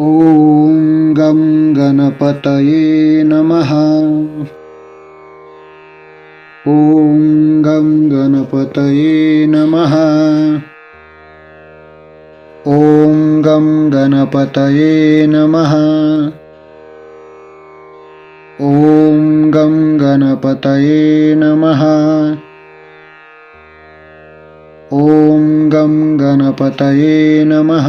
ॐ गं गणपतये नमः। ॐ गं गणपतये नमः। ॐ गं गणपतये नमः। ॐ गं गणपतये नमः। ॐ गं गणपतये नमः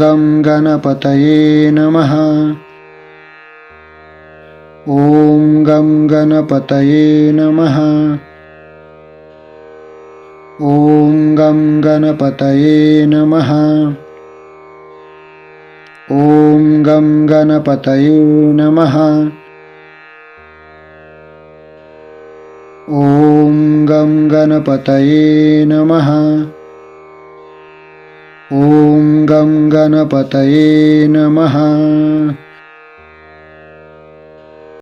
गं गणपतये नमः। ॐ गं गणपतये नमः। ॐ गं गणपतये नमः। ॐ गं गणपतये नमः। ॐ गं गणपतये नमः ॐ गं गणपतये नमः